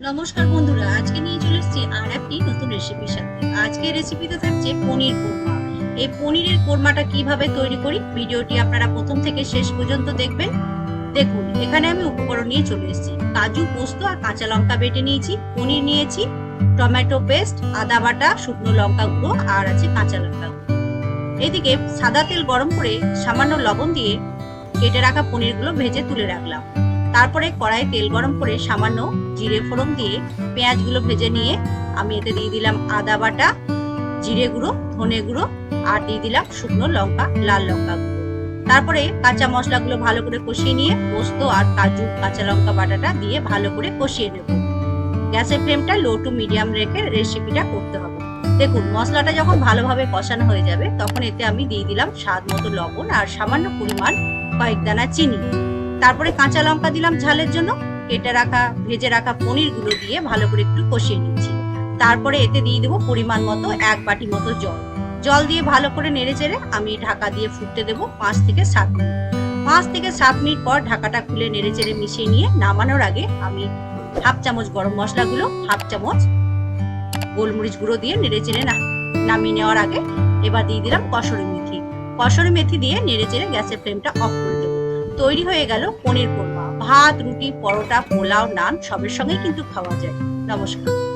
নমস্কার বন্ধুরা, আজকে নিয়ে চলে এসেছি আর একটি নতুন রেসিপির সাথে। আজকে রেসিপিতে থাকছে পনির কোরমা। এই পনিরের কোরমাটা কীভাবে তৈরি করি ভিডিওটি আপনারা প্রথম থেকে শেষ পর্যন্ত দেখবেন। দেখুন, এখানে আমি উপকরণ নিয়ে চলে এসেছি। কাজু, পোস্ত আর কাঁচা লঙ্কা বেটে নিয়েছি, পনির নিয়েছি, টমেটো পেস্ট, আদা বাটা, শুকনো লঙ্কা গুঁড়ো আর আছে কাঁচা লঙ্কা এদিকে সাদা তেল গরম করে সামান্য লবণ দিয়ে কেটে রাখা পনিরগুলো ভেজে তুলে রাখলাম। তারপরে কড়াই তেল গরম করে সামান্য জিরে ফোড়ন দিয়ে পেঁয়াজগুলো ভেজে নিয়ে আমি এতে দিয়ে দিলাম আদা বাটা, জিরে গুঁড়ো, ধনে গুঁড়ো আর দিয়ে দিলাম শুকনো লঙ্কা, লাল লঙ্কা গুঁড়ো। তারপরে কাঁচা মশলাগুলো ভালো করে কষিয়ে নিয়ে পোস্ত আর কাজু, কাঁচা লঙ্কা বাটাটা দিয়ে ভালো করে কষিয়ে নেব। গ্যাসের ফ্লেমটা লো টু মিডিয়াম রেখে রেসিপিটা করতে হবে। দেখুন, মশলাটা যখন ভালোভাবে কষানো হয়ে যাবে, তখন এতে আমি দিয়ে দিলাম স্বাদ মতো লবণ আর সামান্য পরিমাণ কয়েক দানা চিনি। তারপরে কাঁচা লঙ্কা দিলাম ঝালের জন্য। কেটে রাখা, ভেজে রাখা পনিরগুলো দিয়ে ভালো করে একটু কষিয়ে নিচ্ছি। তারপরে এতে দিয়ে দেবো পরিমাণ মতো এক বাটি মতো জল। জল দিয়ে ভালো করে নেড়ে চেড়ে আমি ঢাকা দিয়ে ফুটতে দেবো পাঁচ থেকে সাত মিনিট। পাঁচ থেকে সাত মিনিট পর ঢাকাটা খুলে নেড়ে চেড়ে মিশিয়ে নিয়ে নামানোর আগে আমি হাফ চামচ গরম মশলাগুলো, হাফ চামচ গোলমরিচ গুঁড়ো দিয়ে নেড়ে চেড়ে নামিয়ে নেওয়ার আগে এবার দিয়ে দিলাম কসরি মেথি। কসরি মেথি দিয়ে নেড়ে চেড়ে গ্যাসের ফ্লেমটা অফ করে দেবো। তৈরি হয়ে গেল পনির কোরমা। ভাত, রুটি, পরোটা, পোলাও, নান সবের সঙ্গেই কিন্তু খাওয়া যায়। নমস্কার।